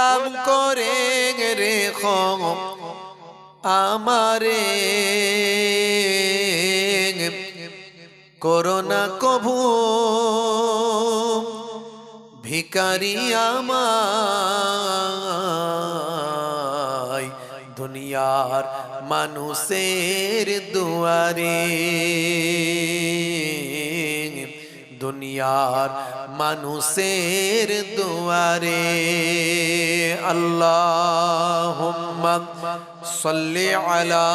গোলাম করে রেখো আমারে। করোনা কভু ভিকারি আমায় দুনিয়ার মানুষের দুয়ারে। দুনিয়ার মানুষের দুয়ারে আল্লাহ সাল্লি আলা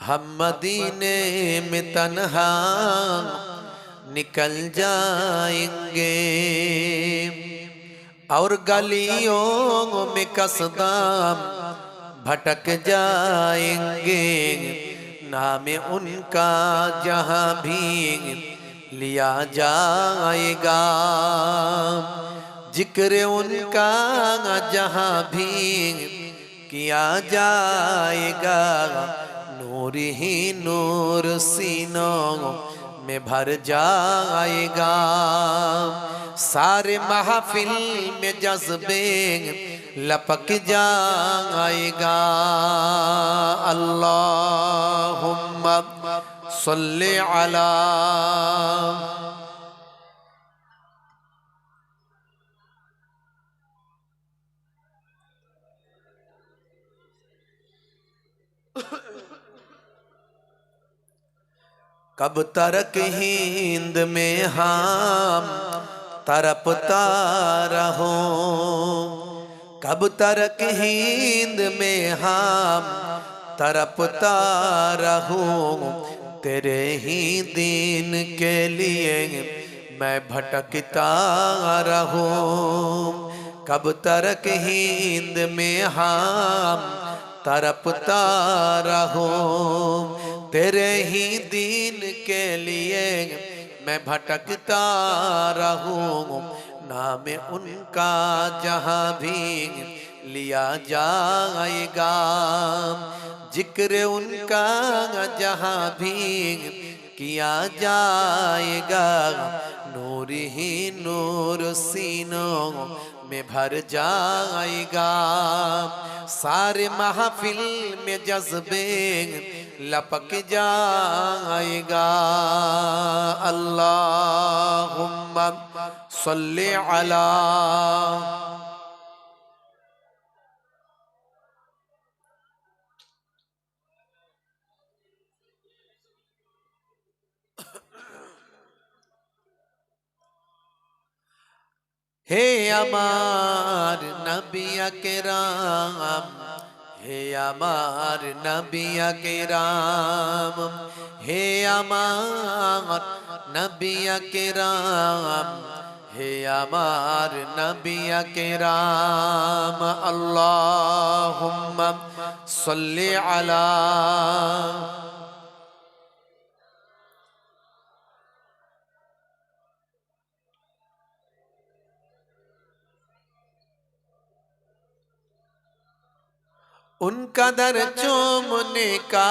हम मदीने में तन्हा निकल जाएँगे। और गलियों में कसदाम भटक जाएँगे। नाम उनका जहाँ भी लिया जाएगा। ज़िक्र उनका जहाँ भी किया जाएगा। नूर ही नूर सीनों में भर जाएगा सारे महफिल में जज्बे लपक जाएगा अल्लाहुम्मा सल्ली अला कब तरक हिंद में हम तरपता रहो? कब तरक हिंद में हम तरपता रहो? तेरे ही दिन के लिए मैं भटकता रहूँ। कब तरक हिंद में हम तरपता रहूँ? तेरे ही दीन के लिए मैं भटकता रहूँ। नाम उनका जहाँ भी लिया जाएगा। ज़िक्र उनका जहाँ भी किया जाएगा। नूर ही नूर सीनों में भर जाएगा। सारे महफिल में जज्बे لپک جائے گا اللہم صلی علی۔ হে امار নবী আকরাম হে আমার নবিয়া কেরাম হে আমার নবিয়া কেরাম হে আমার নবিয়া কেরাম আল্লাহ সাল্লি আলা उनका दर चूमने का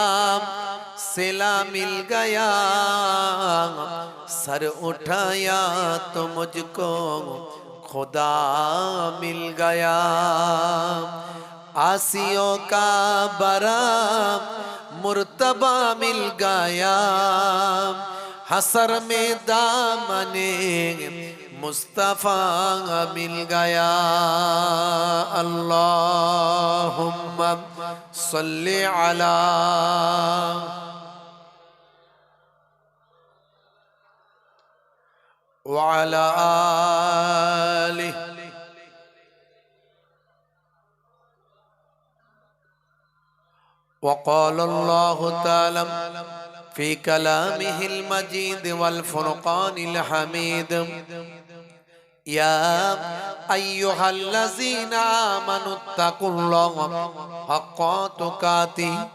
सिला मिल गया। सर उठाया तो मुझको खुदा मिल गया। आसियों का बरा मुर्तबा मिल गया। हसर में दामने مصطفى مل گیا اللهم صل على وعلى آله وقال الله تعالى في كلامه المجيد والفرقان الحميد يا أيها الذين آمنوا اتقوا الله حق تقاته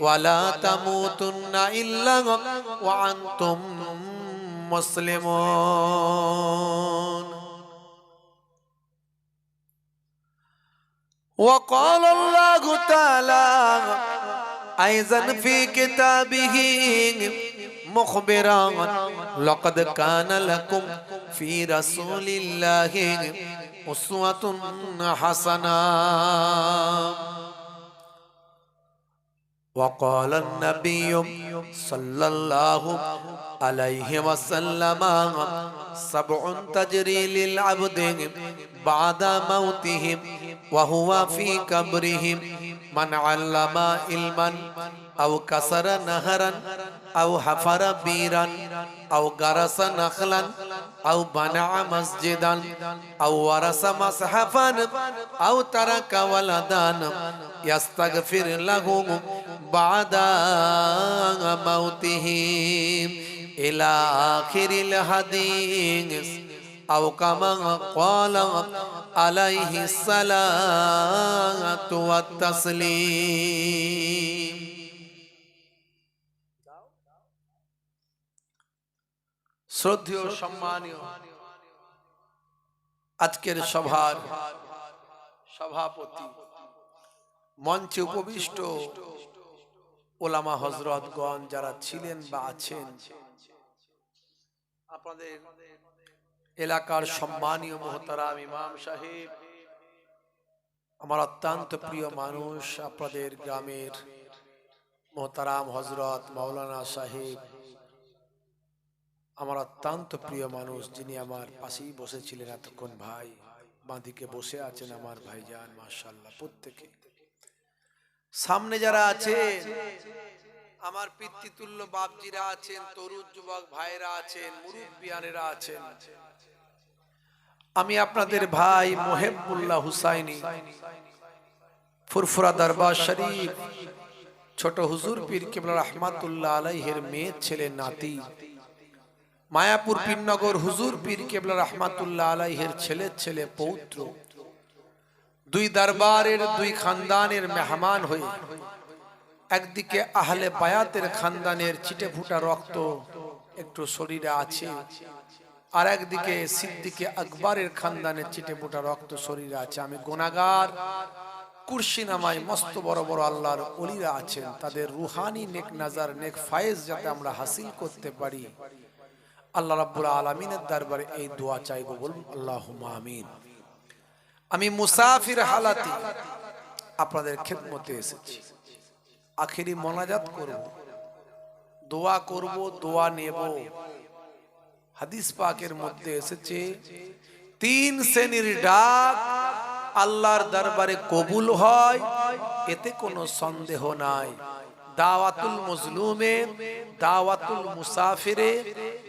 ولا تموتن إلا وأنتم مسلمون وقال الله تعالى أيضا في كتابه مخبرا لقد كان لكم في رسول الله أسوة حسنة وقال النبي صلى الله عليه وسلم سبع تجري للعبد بعد موتهم وهو في قبرهم من علم علما أو كسر نهرا أو حفر بيرا أو غرس نخلا أو بنى مسجدا أو ورث مصحفا أو ترك ولدا يستغفر له بعد موته إلى آخر الحديث أو كما قال عليه الصلاة والتسليم শ্রদ্ধেয়, সম্মানীয় আজকের সভার সভাপতি, মঞ্চে উপবিষ্ট ওলামা হজরতগণ যারা ছিলেন বা আছেন, আপনাদের এলাকার সম্মানীয় মোহতারাম ইমাম সাহেব, আমার অত্যন্ত প্রিয় মানুষ, আপনাদের গ্রামের মোহতারাম হজরত মাওলানা সাহেব আমার অত্যন্ত প্রিয় মানুষ যিনি আমার পাশেই বসেছিলেন এতক্ষণ ভাই, বাঁদিকে বসে আছেন আমার ভাইজান মার্শাল্লাহ প্রত্যেকে। সামনে যারা আছে আমার পিতৃতুল্য বাপজিরা আছেন, তরুণ যুবক ভাইরা আছেন, মুরব্বিয়ানেরা আছেন, আমি আপনাদের ভাই মোহেবুল্লাহ হুসাইনি, ফুরফুরা দরবার শরীফ, ছোট হুজুর পীর কেবলা রহমাতুল্লাহ আলাইহের মেয়ে, ছেলে, নাতি মায়াপুর পীরনগর হুজুর পীর কেবলা রহমাতুল্লাহ আলাইহের ছেলে ছেলে পৌত্র। দুই দরবারের, দুই খানদানের মেহমান হয়ে একদিকে আহলে বায়াতের খানদানের চিটে ফুটা রক্ত একটু শরীরে আছে, আর একদিকে সিদ্দিকে আকবরের খানদানের চিটে ফুটা রক্ত শরীরে আছে। আমি গোনাগার কুর্সি নামায় মস্ত বড় বড় আল্লাহর অলিরা আছেন। তাদের রুহানি নেক নাজার, নেক ফায়েজ যাতে আমরা হাসিল করতে পারি। আল্লাহ রাব্বুল আলমিনের দরবারে এই দোয়া চাইব বলুন আল্লাহ আমিন। আমি মুসাফির হালাতি আপনাদের খেদমতে এসেছি। আখেরি মোনাজাত করব, দোয়া করব, দোয়া নেব। হাদিস পাকের মধ্যে এসেছে, তিন শ্রেণির ডাক আল্লাহর দরবারে কবুল হয়, এতে কোনো সন্দেহ নাই। দাওয়াতুল মজলুমে, দাওয়াতুল মুসাফিরে,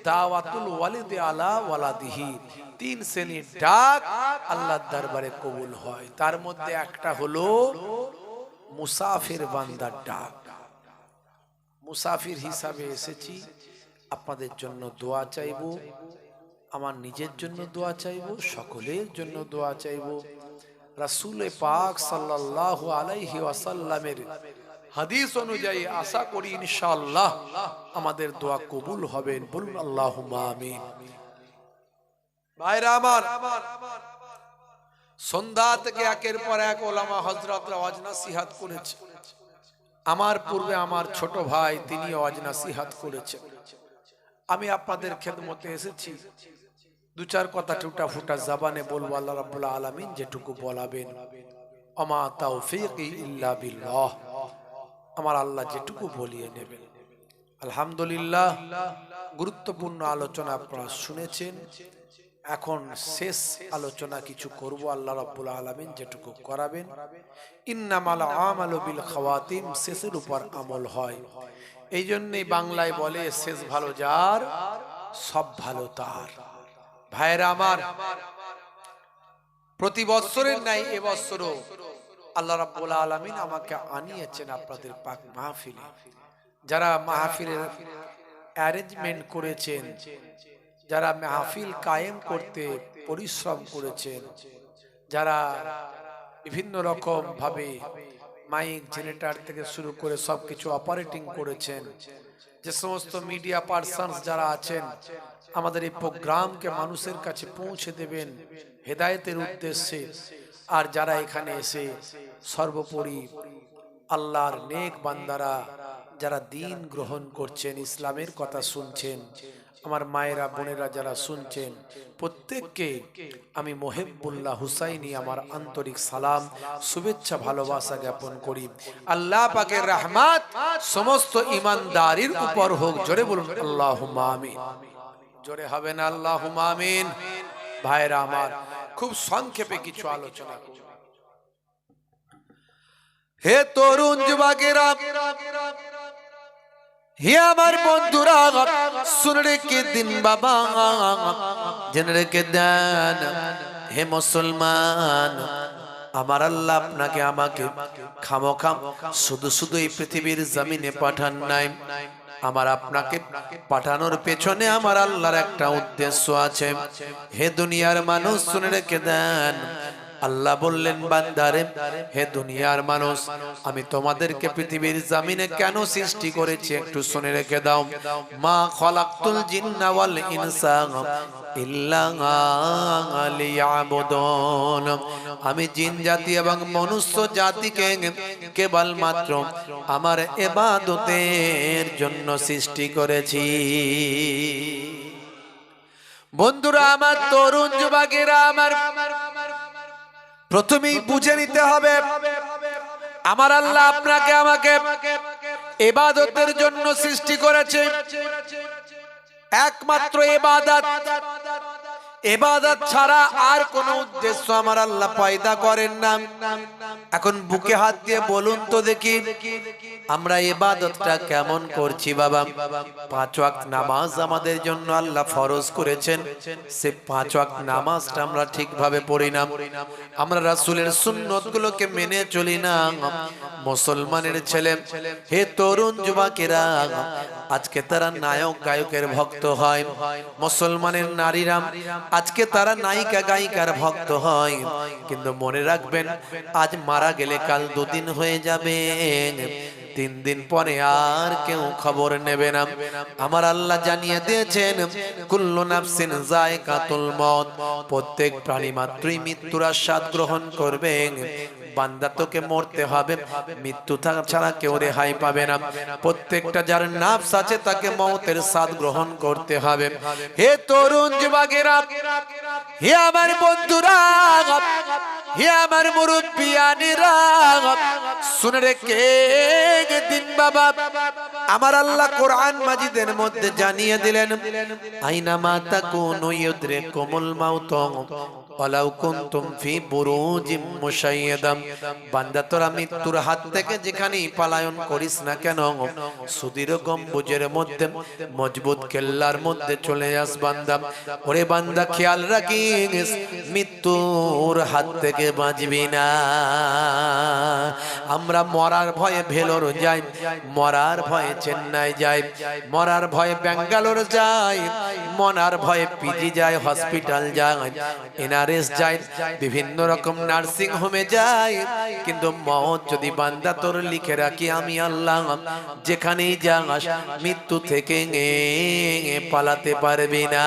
দাওয়াতুল ওয়ালিদে আলা ওয়ালাদিহি। তিন শ্রেণির ডাক আল্লাহর দরবারে কবুল হয়। তার মধ্যে একটা হলো মুসাফির বান্দার ডাক। মুসাফির হিসাবে এসেছি। আপনাদের জন্য দোয়া চাইব। আমার নিজের জন্য দোয়া চাইব। সকলের জন্য দোয়া চাইব। রাসুল পাক সাল্লাল্লাহু আলাইহি ওয়াসাল্লামের হাদিস অনুযায়ী আশা করি ইনশাআল্লাহ আমাদের দোয়া কবুল হবেন বলুন আল্লাহুম্মা আমিন। ভাইরা আমার, সন্ধ্যা থেকে একের পর এক ওলামা হজরতরা ওয়াজ নাসিহাত করেছে। আমার পূর্বে আমার ছোট ভাই, তিনি ওয়াজ নাসিহাত করেছেন। আমি আপনাদের খেদমতে এসেছি। দু চার কথা টুটা ফুটা জাবানে বলব, আল্লাহ রাব্বুল আলামিন যেটুকু বলাবেন। অমা তাওফীকি ইল্লা বিল্লাহ। আমার আল্লাহ যেটুকু বলিয়ে নেবেন। আলহামদুলিল্লাহ, গুরুত্বপূর্ণ আলোচনা আপনারা শুনেছেন। এখন শেষ আলোচনা কিছু করব, আল্লাহ রাব্বুল আলামিন যেটুকু করাবেন। ইন্নামাল আমালু বিল খাওয়াতিম, শেষের উপর আমল হয়। এই জন্যই বাংলায় বলে, শেষ ভালো যার, সব ভালো তার। ভাইরা আমার, প্রতি বৎসরের নাই এবছরও আল্লাহ রাব্বুল আলামিন আমাকে আনিয়েছেন আপনাদের পাক মাহফিলে। যারা মাহফিলের অ্যারেঞ্জমেন্ট করেছেন, যারা মাহফিল কায়েম করতে পরিশ্রম করেছেন, যারা বিভিন্ন রকম ভাবে মাইক, জেনারেটর থেকে শুরু করে সবকিছু অপারেটিং করেছেন, যে সমস্ত মিডিয়া পার্সনস যারা আছেন, আমাদের এই প্রোগ্রামকে মানুষের কাছে পৌঁছে দেবেন হেদায়েতের উদ্দেশ্যে। আর যারা এখানে এসে সর্বোপরি আল্লাহর নেক বান্দারা যারা দিন গ্রহণ করছেন, ইসলামের কথা শুনছেন, আমার মায়েরা, বোনেরা যারা শুনছেন, প্রত্যেককে আমি মোহেবুল্লাহ হুসাইনি আমার আন্তরিক সালাম, শুভেচ্ছা, ভালোবাসা জ্ঞাপন করি। আল্লাহ পাকের রহমাত সমস্ত ইমানদারির উপর হোক, জোরে বলুন আল্লাহ আমিন। জোরে হবে না আল্লাহ আমিন। ভাইরা আমার, খুব সংক্ষেপে কিছু আলোচনা করব। হে তরুণ যুবকেরা, হে আমার বন্ধুরা, শুনে রেখে দিন বাবা, জেনে রেখে দেন, হে মুসলমান, আমার আল্লাহ আপনাকে আমাকে খামোখাম শুধু শুধু এই পৃথিবীর জমিনে পাঠান নাই, আমার আপনাকে পাঠানোর পেছনে আমার আল্লাহর একটা উদ্দেশ্য আছে। হে দুনিয়ার মানুষ, শুনে রেখে দেন আল্লাহ বললেন বান্দারে হে দুনিয়ার মানুষ আমি তোমাদেরকে পৃথিবীর জামিনে কেন সৃষ্টি করেছি একটু শুনে রেখে দাও। মা খলাকতুল জিন্না ওয়াল ইনসা ইল্লা লিয়াবুদুন। আমি জিন জাতি এবং মনুষ্য জাতিকে কেবল মাত্র আমার এবাদতের জন্য সৃষ্টি করেছি। বন্ধুরা আমার তরুণ যুবকেরা আমার প্রথমেই বুঝে নিতে হবে আমার আল্লাহ আপনাকে আমাকে এবাদতের জন্য সৃষ্টি করেছে। একমাত্র এবাদত এবাদত ছাড়া আর কোন উদ্দেশ্য আমার আল্লাহ পয়দা করেন না। এখন বুকে হাত দিয়ে বলুন তো দেখি, আমরা এবাদতটা কেমন করছি বাবা? পাঁচ ওয়াক্ত নামাজ আমাদের জন্য আল্লাহ ফরজ করেছেন। সে পাঁচ ওয়াক্ত নামাজটা আমরা ঠিকভাবে পড়ি না। আমরা রাসূলের সুন্নতগুলোকে মেনে চলি না। মুসলমানের ছেলে, হে তরুণ যুবকেরা আজকে তারা নায়ক, গায়কের ভক্ত হয়। মুসলমানের নারীরা আজকে তারা নায়িকা, গায়িকার ভক্ত হয়। কিন্তু মনে রাখবেন, আজ মারা গেলে কাল দুদিন হয়ে যাবে। তিন দিন পরে আর কেউ খবর নেবে না। আমার আল্লাহ জানিয়ে দিয়েছেন, কুল্লু নাফসিন জায়কাতুল মত প্রত্যেক প্রাণী মাত্রই মৃত্যুর আস্বাদ গ্রহণ করবে বান্দা তোকে মরতে হবে মৃত্যু ছাড়া কেউ রেহাই পাবে না। প্রত্যেকটা যার নাফস আছে তাকে মৌতের স্বাদ গ্রহণ করতে হবে। হে তরুণ যুবকেরা হে আমার বন্ধুরা হে আমার মুরব্বিয়ানিরা শুনে রেখে দিন বাবা আমার আল্লাহ কোরআন মাজিদের মধ্যে জানিয়ে দিলেন আইনা মাতা কোন কোমল মাউত। মৃত্যুর হাত থেকে করিস না কেন মধ্যে, মজবুত মধ্যে চলে বান্দা। খেয়াল মৃত্যুর হাত থেকে বাঁচবি না। আমরা মরার ভয়ে ভেলোর যাই, মরার ভয়ে চেন্নাই যাই, মরার ভয়ে ব্যাঙ্গালোর যাই মনার ভয়ে পিজি যায় হসপিটাল যায় এনআরএস যায়, বিভিন্ন রকম নার্সিং হোমে যায়। কিন্তু মত যদি বান্দা তোর লিখে রাখি, আমি আল্লাহ যেখানেই যাস, মৃত্যু থেকে পালাতে পারবি না।